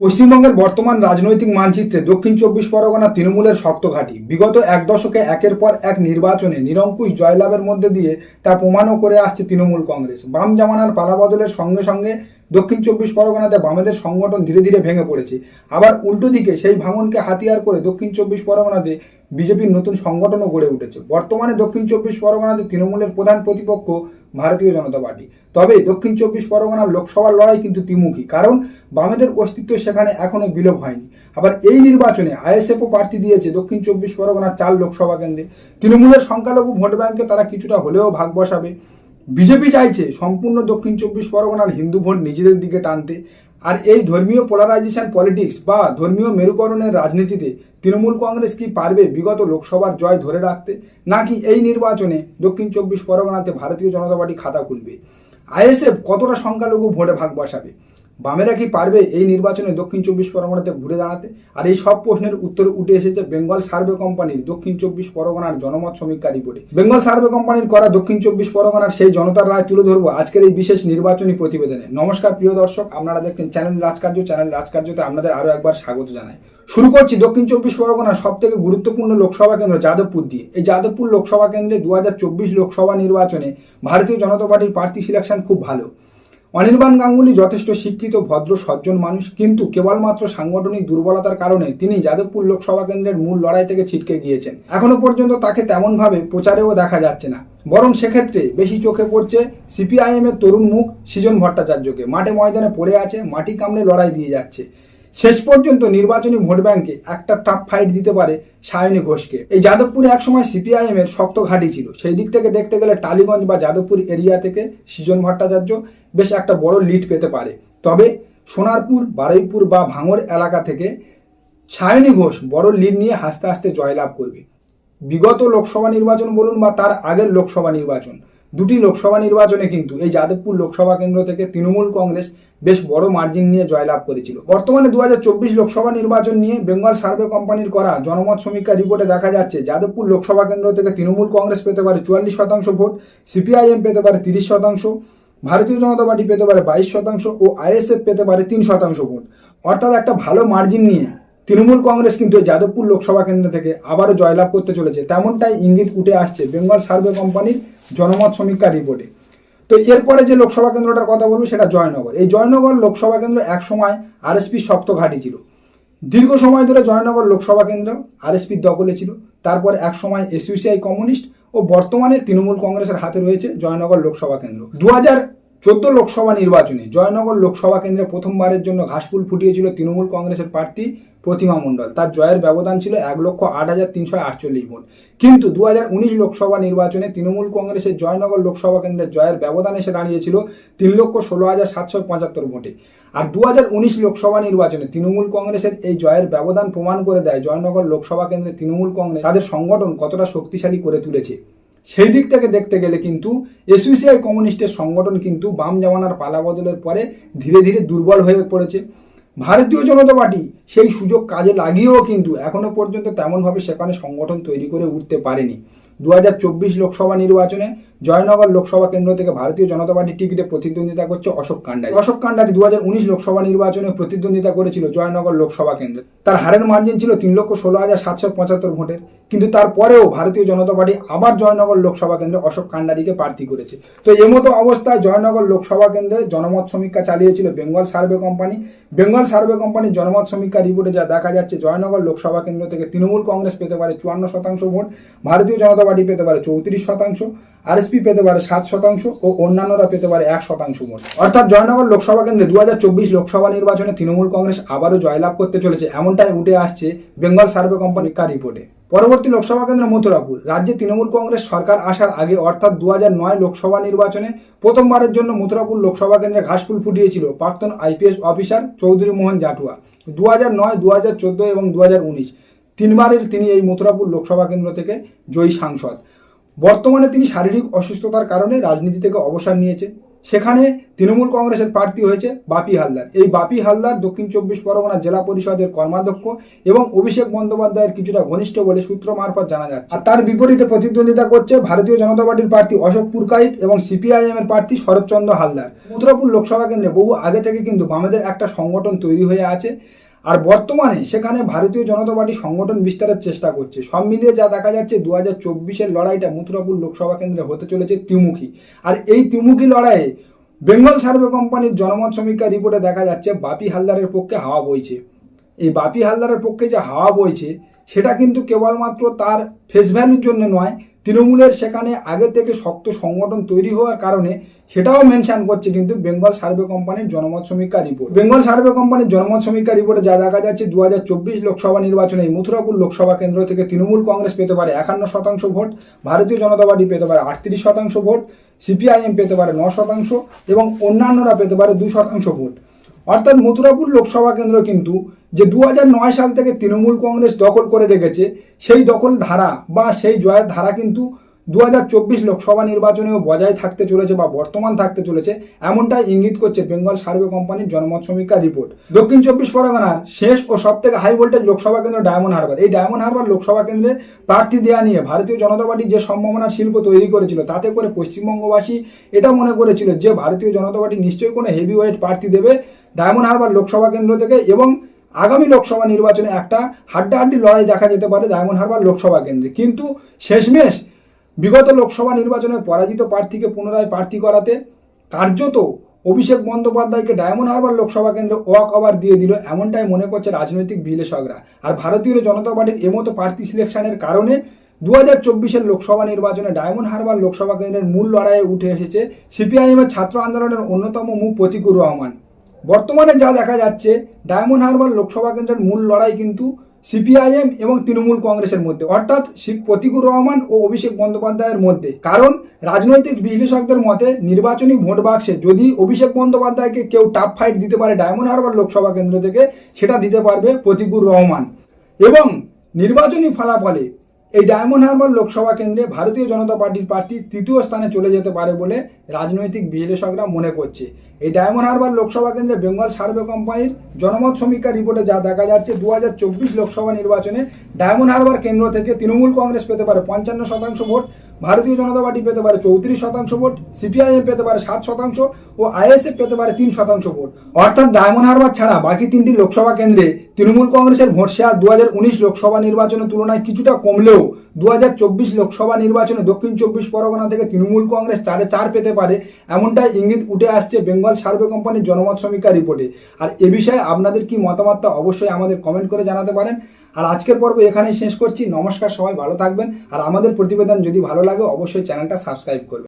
পশ্চিমবঙ্গের বর্তমান রাজনৈতিক মানচিত্রে দক্ষিণ চব্বিশ পরগনা তৃণমূলের শক্ত ঘাঁটি। বিগত এক দশকে একের পর এক নির্বাচনে নিরঙ্কুশ জয়লাভের মধ্যে দিয়ে তা প্রমাণও করে আসছে তৃণমূল কংগ্রেস। বাম জামানার পালাবদলের সঙ্গে সঙ্গে দক্ষিণ চব্বিশ পরগনাতে বামেদের সংগঠন ধীরে ধীরে ভেঙে পড়েছে। আবার উল্টো দিকে সেই ভাঙনকে হাতিয়ার করে দক্ষিণ চব্বিশ পরগনাতে বিজেপির নতুন সংগঠনও গড়ে উঠেছে। বর্তমানে দক্ষিণ চব্বিশ পরগনাতে তৃণমূলের প্রধান প্রতিপক্ষ ভারতীয় জনতা পার্টি। তবে দক্ষিণ চব্বিশ পরগনার লোকসভার লড়াই কিন্তু ত্রিমুখী, কারণ বামেদের অস্তিত্ব সেখানে এখনও বিলোপ হয়নি। আবার এই নির্বাচনে আইএসএফও প্রার্থী দিয়েছে দক্ষিণ চব্বিশ পরগনার চার লোকসভা কেন্দ্রে। তৃণমূলের সংখ্যালঘু ভোট ব্যাংকে তারা কিছুটা হলেও ভাগ বসাবে। বিজেপি চাইছে সম্পূর্ণ দক্ষিণ চব্বিশ পরগনার হিন্দু ভোট নিজেদের দিকে টানতে। আর এই ধর্মীয় পোলারাইজেশন পলিটিক্স বা ধর্মীয় মেরুকরণের রাজনীতিতে তৃণমূল কংগ্রেস কি পারবে বিগত লোকসভার জয় ধরে রাখতে? নাকি এই নির্বাচনে দক্ষিণ চব্বিশ পরগনাতে ভারতীয় জনতা পার্টি খাতা খুলবে? আইএসএফ কতটা সংখ্যালঘু ভোটে ভাগ বসাবে? বামেরা কি পারবে এই নির্বাচনে দক্ষিণ চব্বিশ পরগনাতে ঘুরে দাঁড়াতে? আর এই সব প্রশ্নের উত্তর উঠে এসেছে বেঙ্গল সার্ভে কোম্পানির দক্ষিণ চব্বিশ পরগনার জনমত সমীক্ষা রিপোর্টে। বেঙ্গল সার্ভে কোম্পানির করা দক্ষিণ চব্বিশ পরগনার সেই জনতার রায় তুলে ধরবো আজকের এই বিশেষ নির্বাচনী প্রতিবেদনে। নমস্কার, প্রিয় দর্শক, আপনারা দেখছেন চ্যানেল রাজকার্য। চ্যানেল রাজকার্যতে আপনাদের আরও একবার স্বাগত জানাই। শুরু করছি দক্ষিণ চব্বিশ পরগনার সব থেকে গুরুত্বপূর্ণ লোকসভা কেন্দ্র যাদবপুর দিয়ে। এই যাদবপুর লোকসভা কেন্দ্রে দু হাজার চব্বিশ লোকসভা নির্বাচনে ভারতীয় জনতা পার্টির প্রার্থী সিলেকশন খুব ভালো। অনির্বাণ গাঙ্গুলি যথেষ্ট শিক্ষিত, ভদ্র, সজ্জন মানুষ, কিন্তু কেবলমাত্র সাংগঠনিক দুর্বলতার কারণে তিনি যাদবপুর লোকসভা কেন্দ্রের মূল লড়াই থেকে ছিটকে গিয়েছেন। এখনও পর্যন্ত তাকে তেমনভাবে প্রচারেও দেখা যাচ্ছে না। বরং সেক্ষেত্রে বেশি চোখে পড়ছে সিপিআইএম এর তরুণ মুখ সৃজন ভট্টাচার্যকে। মাঠে ময়দানে পড়ে আছে, মাটি কামড়ে লড়াই দিয়ে যাচ্ছে। শেষ পর্যন্ত নির্বাচনী ভোট ব্যাংকে একটা টাফ ফাইট দিতে পারে সায়নী ঘোষকে। এই যাদবপুরে একসময় সিপিআইএম এর শক্ত ঘাঁটি ছিল। সেই দিক থেকে দেখতে গেলে টালিগঞ্জ বা যাদবপুর এরিয়া থেকে সৃজন ভট্টাচার্য বেশ একটা বড় লিড পেতে পারে। তবে সোনারপুর, বারুইপুর বা ভাঙড় এলাকা থেকে সায়নী ঘোষ বড় লিড নিয়ে হাসতে হাসতে জয়লাভ করবে। বিগত লোকসভা নির্বাচন বলুন বা তার আগের লোকসভা নির্বাচন, দুটি লোকসভা নির্বাচনে কিন্তু এই যাদবপুর লোকসভা কেন্দ্র থেকে তৃণমূল কংগ্রেস বেশ বড় মার্জিন নিয়ে জয়লাভ করেছিল। বর্তমানে দু হাজার চব্বিশ লোকসভা নির্বাচন নিয়ে বেঙ্গল সার্ভে কোম্পানির করা জনমত সমীক্ষা রিপোর্টে দেখা যাচ্ছে, যাদবপুর লোকসভা কেন্দ্র থেকে তৃণমূল কংগ্রেস পেতে পারে চুয়াল্লিশ শতাংশ ভোট, সিপিআইএম পেতে পারে তিরিশ শতাংশ ভারতীয় জনতা পার্টি পেতে পারে বাইশ শতাংশ ও আইএসএফ পেতে পারে তিন শতাংশ ভোট। অর্থাৎ একটা ভালো মার্জিন নিয়ে তৃণমূল কংগ্রেস কিন্তু যাদবপুর লোকসভা কেন্দ্র থেকে আবারও জয়লাভ করতে চলেছে। তেমনটাই ইঙ্গিত উঠে আসছে বেঙ্গল সার্ভে কোম্পানির জনমত সমীক্ষা রিপোর্টে তো এরপরে যে লোকসভা কেন্দ্রটার কথা বলব সেটা জয়নগর। এই জয়নগর লোকসভা কেন্দ্র এক সময় আরএসপি শক্ত ঘাঁটি ছিল। দীর্ঘ সময় ধরে জয়নগর লোকসভা কেন্দ্র আরএসপির দখলে ছিল। তারপর এক সময় এসইউসিআই কমিউনিস্ট ও বর্তমানে তৃণমূল কংগ্রেসের হাতে রয়েছে জয়নগর লোকসভা কেন্দ্র। দু চোদ্দ লোকসভা নির্বাচনে জয়নগর লোকসভা কেন্দ্রে প্রথমবারের জন্য ঘাসফুল ফুটিয়েছিল তৃণমূল কংগ্রেসের প্রার্থী প্রতিমা মণ্ডল। তার জয়ের ব্যবধান ছিল এক লক্ষ আট হাজার তিনশো আটচল্লিশ ভোট। কিন্তু দু হাজার উনিশ লোকসভা নির্বাচনে তৃণমূল কংগ্রেসের জয়নগর লোকসভা কেন্দ্রের জয়ের ব্যবধান এসে দাঁড়িয়েছিল তিন লক্ষ ষোলো হাজার সাতশো পঁচাত্তর ভোটে। আর দু হাজার উনিশ লোকসভা নির্বাচনে তৃণমূল কংগ্রেসের এই জয়ের ব্যবধান প্রমাণ করে দেয় জয়নগর লোকসভা কেন্দ্রে তৃণমূল কংগ্রেস তাদের সংগঠন কতটা শক্তিশালী করে তুলেছে। সেই দিক থেকে দেখতে গেলে কিন্তু এসইসিআই কমিউনিস্টের সংগঠন কিন্তু বাম জামানার পালাবদলের পরে ধীরে ধীরে দুর্বল হয়ে পড়েছে। ভারতীয় জনতা পার্টি সেই সুযোগ কাজে লাগিয়েও কিন্তু এখনও পর্যন্ত তেমনভাবে সেখানে সংগঠন তৈরি করে উঠতে পারেনি। দু হাজার চব্বিশ লোকসভা নির্বাচনে জয়নগর লোকসভা কেন্দ্র থেকে ভারতীয় জনতা পার্টির টিকিটে প্রতিদ্বন্দ্বিতা করছে অশোক কান্ডারি। অশোক কান্ডারি দু হাজার উনিশ লোকসভা নির্বাচনে প্রতিদ্বন্দ্বিতা করেছিল জয়নগর লোকসভা কেন্দ্রে। তার হারের মার্জিন ছিল তিন লক্ষ ষোলো হাজার সাতশো পঁচাত্তর ভোটের। কিন্তু তারপরেও ভারতীয় জনতা পার্টি আবার জয়নগর লোকসভা কেন্দ্রে অশোক কান্ডারিকে প্রার্থী করেছে। তো এমতো অবস্থায় জয়নগর লোকসভা কেন্দ্রে জনমত সমীক্ষা চালিয়েছিল Bengal survey company. Bengal survey কোম্পানির জনমত সমীক্ষা রিপোর্টে যা দেখা যাচ্ছে, জয়নগর লোকসভা কেন্দ্র থেকে তৃণমূল কংগ্রেস পেতে পারে চুয়ান্ন শতাংশ ভোট, ভারতীয় জনতা পার্টি পেতে পারে চৌত্রিশ শতাংশ। আরএসপি পেতে পারে সাত শতাংশ ও অন্যান্যরা পেতে পারে এক শতাংশ ভোট অর্থাৎ জয়নগর লোকসভা কেন্দ্রে দুহাজার চব্বিশ লোকসভা নির্বাচনে তৃণমূল কংগ্রেস আবারও জয়লাভ করতে চলেছে, এমনটাই উঠে আসছে বেঙ্গল সার্ভে কোম্পানির কার রিপোর্টে। পরবর্তী লোকসভা কেন্দ্র মথুরাপুর। রাজ্যে তৃণমূল কংগ্রেস সরকার আসার আগে অর্থাৎ দু নয় লোকসভা নির্বাচনে প্রথমবারের জন্য মথুরাপুর লোকসভা কেন্দ্রে ঘাসফুল ফুটিয়েছিল প্রাক্তন আইপিএস অফিসার চৌধুরী মোহন জাটুয়া। দু নয় দু হাজার চোদ্দ এবং দু তিনবারের তিনি এই মথুরাপুর লোকসভা কেন্দ্র থেকে জয়ী সাংসদ। বর্তমানে তিনি শারীরিক অসুস্থতার কারণে রাজনীতি থেকে অবসর নিয়েছে সেখানে তৃণমূল কংগ্রেসের প্রার্থী হয়েছে বাপি হালদার। এই বাপি হালদার দক্ষিণ চব্বিশ পরগনা জেলা পরিষদের কর্মাধ্যক্ষ এবং অভিষেক বন্দ্যোপাধ্যায়ের কিছুটা ঘনিষ্ঠ বলে সূত্র মারফত জানা যাচ্ছে। আর তার বিপরীতে প্রতিদ্বন্দ্বিতা করছে ভারতীয় জনতা পার্টির প্রার্থী অশোক পুরকাইত এবং সিপিআইএম এর প্রার্থী শরৎচন্দ্র হালদার। উত্তরপুর লোকসভা কেন্দ্রে বহু আগে থেকে কিন্তু বামেদের একটা সংগঠন তৈরি হয়ে আছে। আর বর্তমানে সেখানে ভারতীয় জনতা পার্টি সংগঠন বিস্তারের চেষ্টা করছে। সব মিলিয়ে যা দেখা যাচ্ছে দু হাজার চব্বিশের লড়াইটা মথুরাপুর লোকসভা কেন্দ্রে হতে চলেছে ত্রিমুখী আর এই ত্রিমুখী লড়াইয়ে বেঙ্গল সার্ভে কোম্পানির জনমত সমীক্ষা রিপোর্টে দেখা যাচ্ছে, বাপি হালদারের পক্ষে হাওয়া বইছে। এই বাপি হালদারের পক্ষে যে হাওয়া বইছে, সেটা কিন্তু কেবলমাত্র তার ফেস ভ্যালুর জন্য নয় তৃণমূলের সেখানে আগে থেকে শক্ত সংগঠন তৈরি হওয়ার কারণে সেটাও মেনশন করছে কিন্তু বেঙ্গল সার্ভে কোম্পানির জনমত সমীক্ষা রিপোর্ট বেঙ্গল সার্ভে কোম্পানির জনমত সমীক্ষা রিপোর্টে যা দেখা যাচ্ছে দু হাজার চব্বিশ লোকসভা নির্বাচনে মথুরাপুর লোকসভা কেন্দ্র থেকে তৃণমূল কংগ্রেস পেতে পারে একান্ন শতাংশ ভোট, ভারতীয় জনতা পার্টি পেতে পারে আটত্রিশ শতাংশ ভোট সিপিআইএম পেতে পারে ন শতাংশ এবং অন্যান্যরা পেতে পারে দু শতাংশ ভোট। অর্থাৎ মথুরাপুর লোকসভা কেন্দ্র কিন্তু যে দু নয় সাল থেকে তৃণমূল কংগ্রেস দখল করে রেখেছে, সেই দখল ধারা বা সেই জয়ের ধারা কিন্তু দু হাজার চব্বিশ লোকসভা নির্বাচনেও বজায় থাকতে চলেছে বা বর্তমান থাকতে চলেছে, এমনটাই ইঙ্গিত করছে বেঙ্গল সার্ভে কোম্পানির জনমত সমীক্ষা রিপোর্ট। দক্ষিণ চব্বিশ পরগনার শেষ ও সব থেকে হাই ভোল্টেজ লোকসভা কেন্দ্র ডায়মন্ড হারবার। এই ডায়মন্ড হারবার লোকসভা কেন্দ্রে প্রার্থী দেওয়া নিয়ে ভারতীয় জনতা পার্টি যে সম্ভাবনার শিল্প তৈরি করেছিল, তাতে করে পশ্চিমবঙ্গবাসী এটা মনে করেছিল যে ভারতীয় জনতা পার্টি নিশ্চয়ই কোনো হেভি ওয়েট প্রার্থী দেবে ডায়মন্ড হারবার লোকসভা কেন্দ্র থেকে এবং আগামী লোকসভা নির্বাচনে একটা হাড্ডাহাড্ডি লড়াই দেখা যেতে পারে ডায়মন্ড হারবার লোকসভা কেন্দ্রে। কিন্তু শেষমেশ বিগত লোকসভা নির্বাচনে পরাজিত প্রার্থীকে পুনরায় প্রার্থী করাতে কার্যত অভিষেক বন্দ্যোপাধ্যায়কে ডায়মন্ড হারবার লোকসভা কেন্দ্রে ওয়াক ওভার দিয়ে দিল এমনটাই মনে করছে রাজনৈতিক বিশ্লেষকরা। আর ভারতীয় জনতা পার্টির এমতো প্রার্থী সিলেকশনের কারণে দু হাজার চব্বিশের লোকসভা নির্বাচনে ডায়মন্ড হারবার লোকসভা কেন্দ্রের মূল লড়াইয়ে উঠে এসেছে সিপিআইএমের ছাত্র আন্দোলনের অন্যতম মুখ প্রতিকুর রহমান। বর্তমানে যা দেখা যাচ্ছে, ডায়মন্ড হারবার লোকসভা কেন্দ্রের মূল লড়াই কিন্তু সিপিআইএম এবং তৃণমূল কংগ্রেসের মধ্যে। অর্থাৎ প্রতিকুর রহমান ও অভিষেক বন্দ্যোপাধ্যায়ের মধ্যে। কারণ রাজনৈতিক বিশ্লেষকদের মতে নির্বাচনী ভোট বাক্সে যদি অভিষেক বন্দ্যোপাধ্যায়কে কেউ টাফ ফাইট দিতে পারে ডায়মন্ড হারবার লোকসভা কেন্দ্র থেকে, সেটা দিতে পারবে প্রতিকুর রহমান। এবং নির্বাচনী ফলাফলে এই ডায়মন্ড হারবার লোকসভা কেন্দ্রে ভারতীয় জনতা পার্টির প্রার্থী তৃতীয় স্থানে চলে যেতে পারে বলে রাজনৈতিক বিশ্লেষকরা মনে করছে। এই ডায়মন্ড হারবার লোকসভা কেন্দ্রে বেঙ্গল সার্ভে কোম্পানির জনমত সমীক্ষা রিপোর্টে যা দেখা যাচ্ছে দু হাজার চব্বিশ লোকসভা নির্বাচনে ডায়মন্ড হারবার কেন্দ্র থেকে তৃণমূল কংগ্রেস পেতে পারে পঞ্চান্ন শতাংশ ভোট ভারতীয় জনতা পার্টি পেতে পারে চৌত্রিশ শতাংশ ভোট, সিপিআইএম পেতে পারে সাত শতাংশ ও আইএসএফ পেতে পারে তিন শতাংশ ভোট। অর্থাৎ ডায়মন্ড হারবার ছাড়া বাকি তিনটি লোকসভা কেন্দ্রে তৃণমূল কংগ্রেসের ভোট শেয়ার দু লোকসভা নির্বাচনের তুলনায় কিছুটা কমলেও দু হাজার চব্বিশ লোকসভা নির্বাচনে দক্ষিণ চব্বিশ পরগনা থেকে তৃণমূল কংগ্রেস চারে চার পেতে পারে, এমনটাই ইঙ্গিত উঠে আসছে বেঙ্গল সার্ভে কোম্পানির জনমত সমীক্ষা রিপোর্টে। আর এ বিষয়ে আপনাদের কি মতামতটা অবশ্যই আমাদের কমেন্ট করে জানাতে পারেন। আর আজকের পর্ব এখানেই শেষ করছি। নমস্কার, সবাই ভালো থাকবেন। আর আমাদের প্রতিবেদন যদি ভালো লাগে, অবশ্যই চ্যানেলটা সাবস্ক্রাইব করবেন।